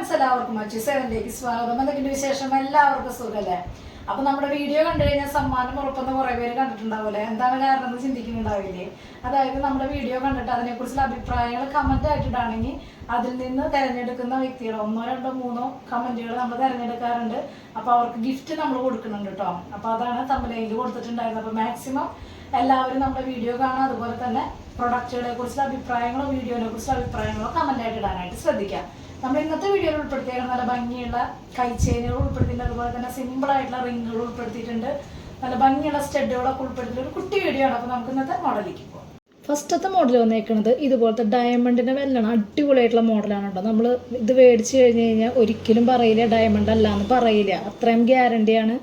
Friends എല്ലാവർക്കും മച്ചു സെവനിലേക്ക് സ്വാഗതം. എന്തൊക്കെയുണ്ട് വിശേഷം? എല്ലാവർക്കും സുഖല്ലേ? അപ്പൊ നമ്മുടെ വീഡിയോ കണ്ടു കഴിഞ്ഞാൽ സമ്മാനം ഉറപ്പെന്ന് കുറെ പേര് കണ്ടിട്ടുണ്ടാവില്ലേ എന്താണ് കാരണം എന്ന് ചിന്തിക്കുന്നുണ്ടാവില്ലേ? അതായത് നമ്മുടെ വീഡിയോ കണ്ടിട്ട് അതിനെക്കുറിച്ചുള്ള അഭിപ്രായങ്ങൾ കമന്റ് ആയിട്ടിട്ടാണെങ്കിൽ അതിൽ നിന്ന് തിരഞ്ഞെടുക്കുന്ന വ്യക്തികൾ ഒന്നോ രണ്ടോ മൂന്നോ കമന്റുകൾ നമ്മൾ തിരഞ്ഞെടുക്കാറുണ്ട്. അപ്പൊ അവർക്ക് ഗിഫ്റ്റ് നമ്മൾ കൊടുക്കുന്നുണ്ട് കേട്ടോ. അപ്പൊ അതാണ് തമ്മിലയിൽ കൊടുത്തിട്ടുണ്ടായിരുന്നത്. അപ്പൊ മാക്സിമം എല്ലാവരും നമ്മുടെ വീഡിയോ കാണാം അതുപോലെ തന്നെ പ്രൊഡക്റ്റുകളെ കുറിച്ചുള്ള അഭിപ്രായങ്ങളോ വീഡിയോനെ കുറിച്ചുള്ള അഭിപ്രായങ്ങളോ കമന്റ് ആയിട്ട് ഇടാനായിട്ട് ശ്രദ്ധിക്കാം നമ്മൾ ഇന്നത്തെ വീഡിയോയിൽ ഉൾപ്പെടുത്തിയാണ് നല്ല ഭംഗിയുള്ള കൈച്ചേനുകൾ ഉൾപ്പെടുത്തിയിട്ടുണ്ട്. അതുപോലെ തന്നെ സിമ്പിൾ ആയിട്ടുള്ള റിങ്ങുകൾ ഉൾപ്പെടുത്തിയിട്ടുണ്ട്. നല്ല ഭംഗിയുള്ള സ്റ്റഡുകളൊക്കെ ഉൾപ്പെടുത്തി ഒരു കുട്ടി വീഡിയോ ആണ്. അപ്പോൾ നമുക്ക് ഇന്നത്തെ മോഡലിലേക്ക് പോകാം ഫസ്റ്റത്തെ മോഡൽ വന്നേക്കുന്നത് ഇതുപോലത്തെ ഡയമണ്ടിന്റെ വെല്ലണം. അടിപൊളിയായിട്ടുള്ള മോഡലാണ് കേട്ടോ. നമ്മൾ ഇത് മേടിച്ച് കഴിഞ്ഞ് കഴിഞ്ഞാൽ ഒരിക്കലും പറയില്ല ഡയമണ്ട് അല്ല എന്ന് പറയില്ല. അത്രയും ഗ്യാരണ്ടിയാണ്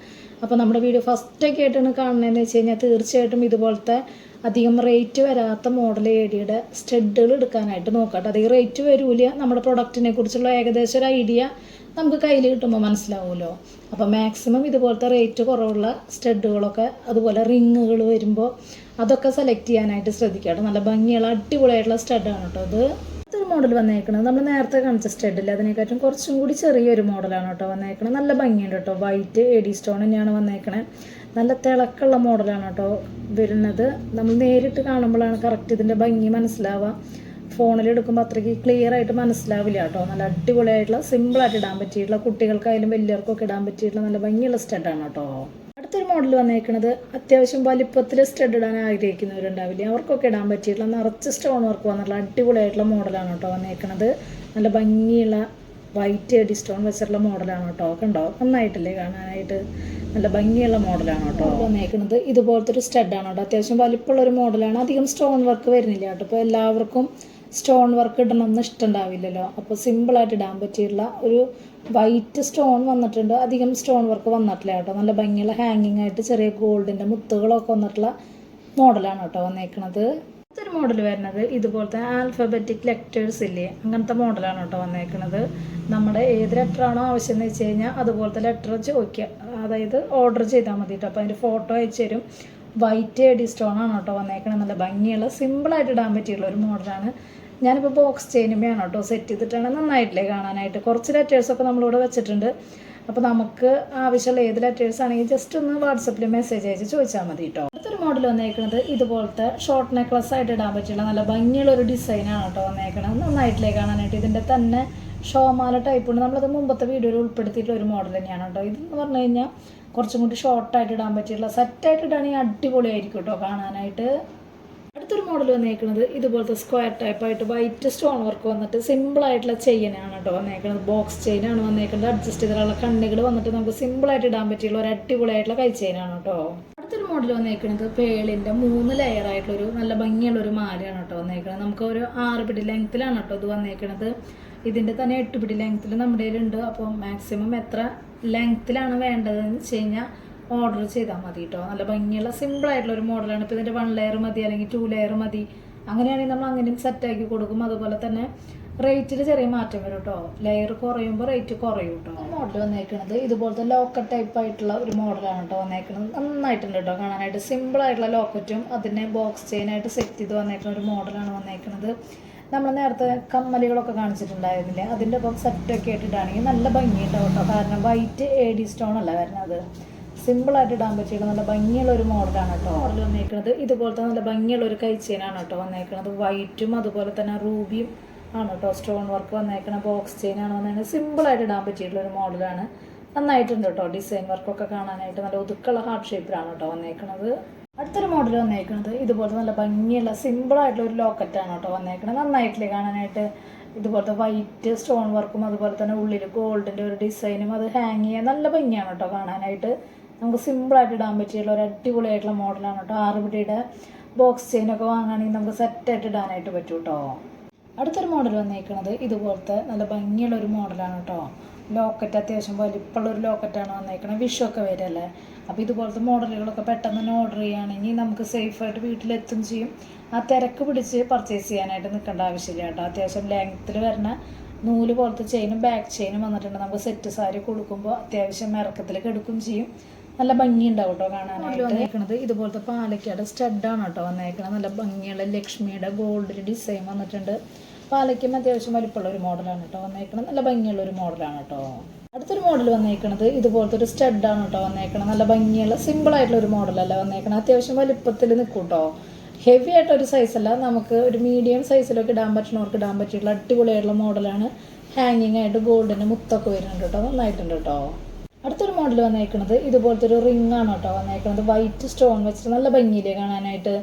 അപ്പോൾ നമ്മുടെ വീഡിയോ ഫസ്റ്റൊക്കെ ആയിട്ടാണ് കാണുന്നതെന്ന് വെച്ച് കഴിഞ്ഞാൽ തീർച്ചയായിട്ടും ഇതുപോലത്തെ അധികം റേറ്റ് വരാത്ത മോഡൽ ഏടിയുടെ സ്റ്റഡുകൾ എടുക്കാനായിട്ട് നോക്കട്ടെ. അധികം റേറ്റ് വരൂല. നമ്മുടെ പ്രൊഡക്റ്റിനെ കുറിച്ചുള്ള ഏകദേശം ഒരു ഐഡിയ നമുക്ക് കയ്യിൽ കിട്ടുമ്പോൾ മനസ്സിലാവുമല്ലോ അപ്പോൾ മാക്സിമം ഇതുപോലത്തെ റേറ്റ് കുറവുള്ള സ്റ്റഡുകളൊക്കെ അതുപോലെ റിങ്ങുകൾ വരുമ്പോൾ അതൊക്കെ സെലക്ട് ചെയ്യാനായിട്ട് ശ്രദ്ധിക്കുക നല്ല ഭംഗിയുള്ള അടിപൊളിയായിട്ടുള്ള സ്റ്റഡാണ് കേട്ടോ അത് അടുത്തൊരു മോഡൽ വന്നേക്കുന്നത് നമ്മൾ നേരത്തെ കാണിച്ച സ്റ്റഡില്ല അതിനെക്കാട്ടും കുറച്ചും കൂടി ചെറിയൊരു മോഡലാണ് കേട്ടോ വന്നേക്കുന്നത് നല്ല ഭംഗിയുണ്ട് കേട്ടോ വൈറ്റ് എഡി സ്റ്റോൺ തന്നെയാണ് വന്നേക്കണത്. നല്ല തിളക്കുള്ള മോഡലാണ് കേട്ടോ വരുന്നത്. നമ്മൾ നേരിട്ട് കാണുമ്പോഴാണ് കറക്റ്റ് ഇതിന്റെ ഭംഗി മനസ്സിലാവുക. ഫോണിൽ എടുക്കുമ്പോൾ അത്രയ്ക്ക് ക്ലിയർ ആയിട്ട് മനസ്സിലാവില്ല കേട്ടോ. നല്ല അടിപൊളിയായിട്ടുള്ള സിമ്പിളായിട്ട് ഇടാൻ പറ്റിയിട്ടുള്ള കുട്ടികൾക്കായാലും വലിയവർക്കൊക്കെ ഇടാൻ പറ്റിയിട്ടുള്ള നല്ല ഭംഗിയുള്ള സ്റ്റഡാണ് കേട്ടോ. അടുത്തൊരു മോഡൽ വന്നേക്കുന്നത് അത്യാവശ്യം വലിപ്പത്തിൽ സ്റ്റഡ് ഇടാൻ ആഗ്രഹിക്കുന്നവരുണ്ടാവില്ലേ? അവർക്കൊക്കെ ഇടാൻ പറ്റിയിട്ടുള്ള നിറച്ച് സ്റ്റോൺ വർക്ക് വന്നിട്ടുള്ള അടിപൊളിയായിട്ടുള്ള മോഡലാണ് കേട്ടോ വന്നേക്കുന്നത് നല്ല ഭംഗിയുള്ള വൈറ്റ് ഡിസ്റ്റോൺ വെച്ചിട്ടുള്ള മോഡലാണ് കേട്ടോ. കണ്ടോ? നന്നായിട്ടില്ലേ കാണാനായിട്ട്? നല്ല ഭംഗിയുള്ള മോഡലാണ് കേട്ടോ. വന്നേക്കുന്നത് ഇതുപോലത്തെ ഒരു സ്റ്റഡാണ് കേട്ടോ. അത്യാവശ്യം വലിപ്പമുള്ള ഒരു മോഡലാണ് അധികം സ്റ്റോൺ വർക്ക് വരുന്നില്ല കേട്ടോ. ഇപ്പോൾ എല്ലാവർക്കും സ്റ്റോൺ വർക്ക് ഇടണമെന്ന് ഇഷ്ടമുണ്ടാവില്ലല്ലോ. അപ്പോൾ സിമ്പിളായിട്ട് ഇടാൻ പറ്റിയിട്ടുള്ള ഒരു വൈറ്റ് സ്റ്റോൺ വന്നിട്ടുണ്ട്. അധികം സ്റ്റോൺ വർക്ക് വന്നിട്ടില്ല കേട്ടോ. നല്ല ഭംഗിയുള്ള ഹാങ്ങിങ് ആയിട്ട് ചെറിയ ഗോൾഡിന്റെ മുത്തുകളൊക്കെ വന്നിട്ടുള്ള മോഡലാണ് കേട്ടോ വന്നേക്കണത്. അടുത്തൊരു മോഡൽ വരുന്നത് ഇതുപോലത്തെ ആൽഫബറ്റിക് ലെറ്റേഴ്സ് ഇല്ലേ? അങ്ങനത്തെ മോഡലാണ് കേട്ടോ വന്നേക്കുന്നത് നമ്മുടെ ഏത് ആണോ ആവശ്യം എന്ന് വെച്ച് കഴിഞ്ഞാൽ അതുപോലത്തെ ലെറ്റർ ചോദിക്കുക അതായത് ഓർഡർ ചെയ്താൽ മതി കേട്ടോ. അപ്പോൾ അതിന്റെ ഫോട്ടോ അയച്ചു തരും. വൈറ്റ് എഡി സ്റ്റോൺ ആണ് കേട്ടോ വന്നേക്കണത്. നല്ല ഭംഗിയുള്ള സിമ്പിളായിട്ട് ഇടാൻ പറ്റിയുള്ള ഒരു മോഡലാണ് ഞാനിപ്പോൾ ബോക്സ് ചെയ്യുമ്പോഴാണ് കേട്ടോ സെറ്റ് ചെയ്തിട്ടാണ് നന്നായിട്ടില്ലേ കാണാനായിട്ട്. കുറച്ച് ലെറ്റേഴ്സൊക്കെ നമ്മളിവിടെ വെച്ചിട്ടുണ്ട്. അപ്പോൾ നമുക്ക് ആവശ്യമുള്ള ഏത് ലെറ്റേഴ്സ് ആണെങ്കിൽ ജസ്റ്റ് ഒന്ന് വാട്സപ്പിൽ മെസ്സേജ് അയച്ച് ചോദിച്ചാൽ മതി കേട്ടോ അടുത്തൊരു മോഡൽ വന്നേക്കുന്നത് ഇതുപോലത്തെ ഷോർട്ട് നെക്ലസ് ആയിട്ട് ഇടാൻ പറ്റിയുള്ള നല്ല ഭംഗിയുള്ള ഒരു ഡിസൈനാണ് കേട്ടോ വന്നേക്കണത്. നന്നായിട്ടില്ലേ കാണാനായിട്ട്? ഇതിന്റെ തന്നെ ഷോമാല ടൈപ്പ് ഉണ്ട്. നമ്മളത് മുമ്പത്തെ വീഡിയോയിൽ ഉൾപ്പെടുത്തിയിട്ടുള്ള ഒരു മോഡൽ തന്നെയാണ് കേട്ടോ ഇതെന്ന് പറഞ്ഞു കഴിഞ്ഞാൽ കുറച്ചും കൂടി ഷോർട്ടായിട്ട് ഇടാൻ പറ്റിയിട്ടുള്ള സെറ്റായിട്ട് ഇടുകയാണെങ്കിൽ അടിപൊളിയായിരിക്കും കേട്ടോ കാണാനായിട്ട്. അടുത്തൊരു മോഡൽ വന്നേക്കുന്നത് ഇതുപോലത്തെ സ്ക്വയർ ടൈപ്പായിട്ട് വൈറ്റ് സ്റ്റോൺ വർക്ക് വന്നിട്ട് സിമ്പിൾ ആയിട്ടുള്ള ചെയിനാണ് കേട്ടോ വന്നേക്കുന്നത് ബോക്സ് ചെയിനാണ് വന്നേക്കുന്നത് അഡ്ജസ്റ്റ് ചെയ്തിട്ടുള്ള കണ്ണുകൾ വന്നിട്ട് നമുക്ക് സിമ്പിൾ ആയിട്ട് ഇടാൻ പറ്റിയുള്ള ഒരു അടിപൊളിയായിട്ടുള്ള കൈ ചെയിനാണ് കേട്ടോ. അടുത്തൊരു മോഡൽ വന്നേക്കുന്നത് പേളിന്റെ മൂന്ന് ലെയർ ആയിട്ടുള്ള ഒരു നല്ല ഭംഗിയുള്ള ഒരു മാലയാണ് കേട്ടോ വന്നേക്കുന്നത് നമുക്ക് ഒരു ആറ് പിടി ലെങ്ത്തിലാണ് കേട്ടോ ഇത് വന്നേക്കുന്നത് ഇതിന്റെ തന്നെ എട്ട് പിടി ലെങ്ത്തിൽ നമ്മുടെ കയ്യിലുണ്ട്. അപ്പോൾ മാക്സിമം എത്ര ലെങ്ത്തിലാണ് വേണ്ടതെന്ന് വെച്ച് കഴിഞ്ഞാൽ ഓർഡർ ചെയ്താൽ മതി കേട്ടോ നല്ല ഭംഗിയുള്ള സിമ്പിൾ ആയിട്ടുള്ള ഒരു മോഡലാണ് ഇപ്പോൾ ഇതിന്റെ വൺ ലെയർ മതി അല്ലെങ്കിൽ ടു ലെയർ മതി. അങ്ങനെയാണെങ്കിൽ നമ്മൾ അങ്ങനെയും സെറ്റാക്കി കൊടുക്കും. അതുപോലെ തന്നെ റേറ്റിൽ ചെറിയ മാറ്റം വരും കേട്ടോ ലെയർ കുറയുമ്പോൾ റേറ്റ് കുറയും കേട്ടോ മോഡൽ വന്നേക്കുന്നത് ഇതുപോലത്തെ ലോക്കറ്റ് ടൈപ്പ് ആയിട്ടുള്ള ഒരു മോഡലാണ് കേട്ടോ വന്നേക്കുന്നത് നന്നായിട്ടുണ്ട് കേട്ടോ കാണാനായിട്ട്. സിമ്പിൾ ആയിട്ടുള്ള ലോക്കറ്റും അതിനെ ബോക്സ് ചെയിനായിട്ട് സെറ്റ് ചെയ്ത് വന്നേക്കുന്ന ഒരു മോഡലാണ് വന്നേക്കുന്നത് നമ്മൾ നേരത്തെ കമ്മലുകളൊക്കെ കാണിച്ചിട്ടുണ്ടായിരുന്നില്ലേ? അതിന്റെ ഒപ്പം സെറ്റൊക്കെ ആയിട്ടിട്ടാണെങ്കിൽ നല്ല ഭംഗിയുണ്ടാവും കേട്ടോ കാരണം വൈറ്റ് എ ഡി സ്റ്റോൺ അല്ല വരുന്നത്. സിമ്പിളായിട്ട് ഇടാൻ പറ്റിയിട്ട് നല്ല ഭംഗിയുള്ള ഒരു മോഡലാണ് കേട്ടോ. മോഡൽ വന്നേക്കുന്നത് ഇതുപോലത്തെ നല്ല ഭംഗിയുള്ള ഒരു കൈച്ചെയിനാണ് കേട്ടോ വന്നേക്കുന്നത് വൈറ്റും അതുപോലെ തന്നെ റൂബിയും ആണ് കേട്ടോ സ്റ്റോൺ വർക്ക് വന്നേക്കുന്ന ബോക്സ് ചെയിനാണ് വന്നേക്കുന്നത് സിമ്പിളായിട്ട് ഇടാൻ പറ്റിയിട്ടുള്ള ഒരു മോഡലാണ്. നന്നായിട്ടുണ്ട് കേട്ടോ ഡിസൈൻ വർക്കൊക്കെ കാണാനായിട്ട്. നല്ല ഒതുക്കുള്ള ഹാർട്ട് ഷേപ്പിലാണ് കേട്ടോ വന്നേക്കുന്നത് അടുത്തൊരു മോഡൽ വന്നേക്കുന്നത് ഇതുപോലത്തെ നല്ല ഭംഗിയുള്ള സിമ്പിളായിട്ടുള്ള ഒരു ലോക്കറ്റാണ് കേട്ടോ വന്നേക്കുന്നത് നന്നായിട്ടില്ലേ കാണാനായിട്ട്? ഇതുപോലത്തെ വൈറ്റ് സ്റ്റോൺ വർക്കും അതുപോലെ തന്നെ ഉള്ളിൽ ഗോൾഡിന്റെ ഒരു ഡിസൈനും അത് ഹാങ് ചെയ്യാൻ നല്ല ഭംഗിയാണ് കേട്ടോ കാണാനായിട്ട്. നമുക്ക് സിമ്പിളായിട്ട് ഇടാൻ പറ്റിയുള്ള ഒരു അടിപൊളിയായിട്ടുള്ള മോഡലാണ് കേട്ടോ. ആറ് പിടിയുടെ ബോക്സ് ചെയിനൊക്കെ വാങ്ങുകയാണെങ്കിൽ നമുക്ക് സെറ്റായിട്ട് ഇടാനായിട്ട് പറ്റും കേട്ടോ. അടുത്തൊരു മോഡൽ വന്നേക്കുന്നത് ഇതുപോലത്തെ നല്ല ഭംഗിയുള്ള ഒരു മോഡലാണ് കേട്ടോ. ലോക്കറ്റ് അത്യാവശ്യം വലിപ്പമുള്ള ഒരു ലോക്കറ്റാണ് വന്നേക്കുന്നത് വിഷു ഒക്കെ വരല്ലേ? അപ്പോൾ ഇതുപോലത്തെ മോഡലുകളൊക്കെ പെട്ടെന്ന് തന്നെ ഓർഡർ ചെയ്യുകയാണെങ്കിൽ നമുക്ക് സേഫായിട്ട് വീട്ടിലെത്തും ചെയ്യും. ആ തിരക്ക് പിടിച്ച് പർച്ചേസ് ചെയ്യാനായിട്ട് നിൽക്കേണ്ട ആവശ്യമില്ല കേട്ടോ. അത്യാവശ്യം ലെങ്ത്തിൽ വരുന്ന നൂൽ പോലത്തെ ചെയിനും ബാക്ക് ചെയിനും വന്നിട്ടുണ്ട്. നമുക്ക് സെറ്റ് സാരി കൊടുക്കുമ്പോൾ അത്യാവശ്യം ഇറക്കത്തിലേക്ക് എടുക്കും ചെയ്യും. നല്ല ഭംഗിയുണ്ടാവും കേട്ടോ കാണാനായിട്ട്. വന്നേക്കണത്. ഇതുപോലത്തെ പാലക്കാട് സ്റ്റഡാണ് കേട്ടോ വന്നേക്കണത്. നല്ല ഭംഗിയുള്ള ലക്ഷ്മിയുടെ ഗോൾഡിൽ ഡിസൈൻ വന്നിട്ടുണ്ട്. പാലയ്ക്കും അത്യാവശ്യം വലിപ്പമുള്ള ഒരു മോഡലാണ് കേട്ടോ വന്നേക്കണത്. നല്ല ഭംഗിയുള്ള ഒരു മോഡലാണ് കേട്ടോ അടുത്തൊരു മോഡൽ വന്നേക്കണത് ഇതുപോലത്തെ ഒരു സ്റ്റഡാണ് കേട്ടോ വന്നേക്കണത്. നല്ല ഭംഗിയുള്ള സിമ്പിൾ ആയിട്ടുള്ള ഒരു മോഡലല്ല വന്നേക്കണത്. അത്യാവശ്യം വലിപ്പത്തിൽ നിൽക്കും കേട്ടോ ഹെവി ആയിട്ട് ഒരു സൈസല്ല നമുക്ക് ഒരു മീഡിയം സൈസിലൊക്കെ ഇടാൻ പറ്റുന്നവർക്ക് ഇടാൻ പറ്റിയിട്ടുള്ള അടിപൊളിയായിട്ടുള്ള മോഡലാണ് ഹാങ്ങിങ് ആയിട്ട് ഗോൾഡിന് മുത്തൊക്കെ വരുന്നുണ്ട് കേട്ടോ നന്നായിട്ടുണ്ട് കേട്ടോ അടുത്തൊരു മോഡൽ വന്നേക്കുന്നത് ഇതുപോലത്തെ ഒരു റിംഗ് ആണ് കേട്ടോ വന്നേക്കുന്നത് വൈറ്റ് സ്റ്റോൺ വെച്ചിട്ട് നല്ല ഭംഗിയിലേ കാണാനായിട്ട്?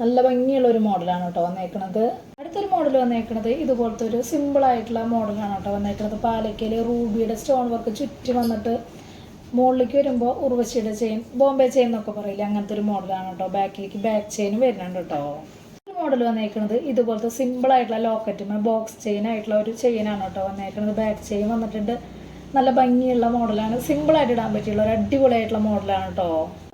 നല്ല ഭംഗിയുള്ള ഒരു മോഡലാണ് കേട്ടോ വന്നേക്കുന്നത് അടുത്തൊരു മോഡൽ വന്നേക്കുന്നത് ഇതുപോലത്തെ ഒരു സിമ്പിൾ ആയിട്ടുള്ള മോഡലാണ് കേട്ടോ വന്നേക്കുന്നത് പാലക്കയിൽ റൂബിയുടെ സ്റ്റോൺ വർക്ക് ചുറ്റി വന്നിട്ട് മുകളിലേക്ക് വരുമ്പോൾ ഉർവശിയുടെ ചെയിൻ ബോംബെ ചെയിൻ എന്നൊക്കെ പറയില്ല? അങ്ങനത്തെ ഒരു മോഡലാണ് കേട്ടോ. ബാക്കിലേക്ക് ബാക്ക് ചെയിൻ വരുന്നുണ്ട് കേട്ടോ. മോഡൽ വന്നേക്കുന്നത് ഇതുപോലത്തെ സിമ്പിൾ ആയിട്ടുള്ള ലോക്കറ്റും ബോക്സ് ചെയിൻ ആയിട്ടുള്ള ഒരു ചെയിനാണ് കേട്ടോ വന്നേക്കുന്നത് ബാക്ക് ചെയിൻ വന്നിട്ടുണ്ട്. നല്ല ഭംഗിയുള്ള മോഡലാണ്. സിമ്പിൾ ആയിട്ട് ഇടാൻ പറ്റിയുള്ള ഒരു അടിപൊളിയായിട്ടുള്ള മോഡലാണ് കേട്ടോ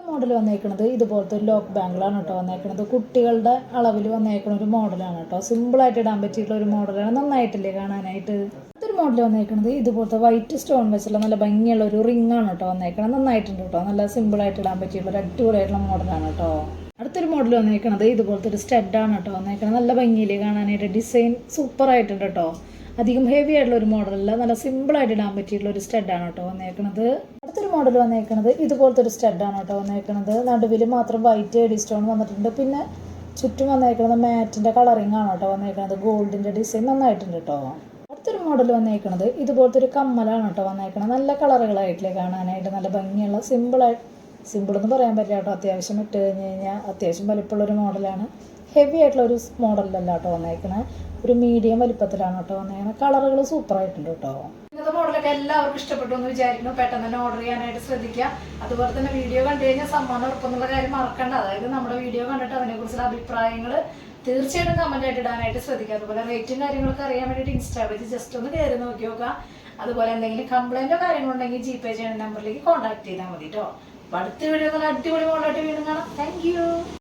മോഡൽ വന്നേക്കുന്നത് ഇതുപോലത്തെ ഒരു ലോക്ക് ബാങ്കിളാണ് കേട്ടോ വന്നേക്കുന്നത് കുട്ടികളുടെ അളവിൽ വന്നേക്കുന്ന ഒരു മോഡലാണ് കേട്ടോ സിമ്പിൾ ആയിട്ട് ഇടാൻ പറ്റിയിട്ടുള്ള ഒരു മോഡലാണ്. നന്നായിട്ടില്ലേ കാണാനായിട്ട്? അടുത്തൊരു മോഡൽ വന്നേക്കുന്നത് ഇതുപോലത്തെ വൈറ്റ് സ്റ്റോൺ വെച്ചുള്ള നല്ല ഭംഗിയുള്ള ഒരു റിംഗ് ആണ് കേട്ടോ വന്നേക്കുന്നത് നന്നായിട്ടുണ്ട് കേട്ടോ നല്ല സിമ്പിൾ ആയിട്ട് ഇടാൻ പറ്റിയിട്ടുള്ള ഒരു അടിപൊളിയായിട്ടുള്ള മോഡലാണ് കേട്ടോ അടുത്തൊരു മോഡൽ വന്നേക്കുന്നത് ഇതുപോലത്തെ ഒരു സ്റ്റഡാണ് കേട്ടോ വന്നേക്കുന്നത് നല്ല ഭംഗിയിൽ കാണാനായിട്ട്? ഡിസൈൻ സൂപ്പർ ആയിട്ടുണ്ട് കേട്ടോ അധികം ഹെവി ആയിട്ടുള്ള ഒരു മോഡലല്ല നല്ല സിമ്പിൾ ആയിട്ട് ഇടാൻ പറ്റിയിട്ടുള്ള ഒരു സ്റ്റഡാണ് കേട്ടോ വന്നേക്കണത്. അടുത്തൊരു മോഡൽ വന്നേക്കണത് ഇതുപോലത്തെ ഒരു സ്റ്റഡാണ് കേട്ടോ വന്നേക്കണത്. നടുവിൽ മാത്രം വൈറ്റ് എഡി സ്റ്റോൺ വന്നിട്ടുണ്ട്. പിന്നെ ചുറ്റും വന്നേക്കണത് മാറ്റിന്റെ കളറിംഗ് ആണ് കേട്ടോ വന്നേക്കണത്. ഗോൾഡിന്റെ ഡിസൈൻ നന്നായിട്ടുണ്ട് കേട്ടോ. അടുത്തൊരു മോഡൽ വന്നേക്കണത് ഇതുപോലത്തെ ഒരു കമ്മലാണ് കേട്ടോ വന്നേക്കണത്. നല്ല കളറുകളായിട്ടില്ലേ കാണാനായിട്ട് നല്ല ഭംഗിയുള്ള സിമ്പിളായി സിമ്പിൾ എന്ന് പറയാൻ പറ്റില്ല കേട്ടോ. അത്യാവശ്യം ഇട്ട് കഴിഞ്ഞ് കഴിഞ്ഞാൽ അത്യാവശ്യം വലിപ്പമുള്ളൊരു മോഡലാണ് ഹെവി ആയിട്ടുള്ള ഒരു മോഡലിലല്ല കേട്ടോ വന്നേക്കണേ. ഒരു മീഡിയം വലിപ്പത്തിലാണ് കേട്ടോ വന്നേക്കണേ. കളറുകൾ സൂപ്പർ ആയിട്ടുണ്ട് കേട്ടോ. ഇന്നത്തെ മോഡലൊക്കെ എല്ലാവർക്കും ഇഷ്ടപ്പെട്ടു എന്ന് വിചാരിക്കുന്നു. പെട്ടെന്ന് തന്നെ ഓർഡർ ചെയ്യാനായിട്ട് ശ്രദ്ധിക്കുക. അതുപോലെ തന്നെ വീഡിയോ കണ്ടു കഴിഞ്ഞാൽ സമ്മാനം ഉറപ്പെന്നുള്ള കാര്യം മറക്കണ്ട. അതായത് നമ്മുടെ വീഡിയോ കണ്ടിട്ട് അതിനെക്കുറിച്ചുള്ള അഭിപ്രായങ്ങൾ തീർച്ചയായിട്ടും കമന്റ് ആയിട്ട് ഇടാനായിട്ട് ശ്രദ്ധിക്കുക. അതുപോലെ റേറ്റും കാര്യങ്ങളൊക്കെ അറിയാൻ വേണ്ടിയിട്ട് ഇൻസ്റ്റാഗ്രാമിൽ ജസ്റ്റ് ഒന്ന് കയറി നോക്കി നോക്കുക. അതുപോലെ എന്തെങ്കിലും കംപ്ലൈന്റോ കാര്യങ്ങളുണ്ടെങ്കിൽ ജി പേ ചെയ്യുന്ന നമ്പറിലേക്ക് കോൺടാക്ട് ചെയ്താൽ മതി കേട്ടോ. അടുത്ത വീഡിയോ നല്ല അടിപൊളി മോഡലായിട്ട് വീണ്ടും കാണാം. താങ്ക്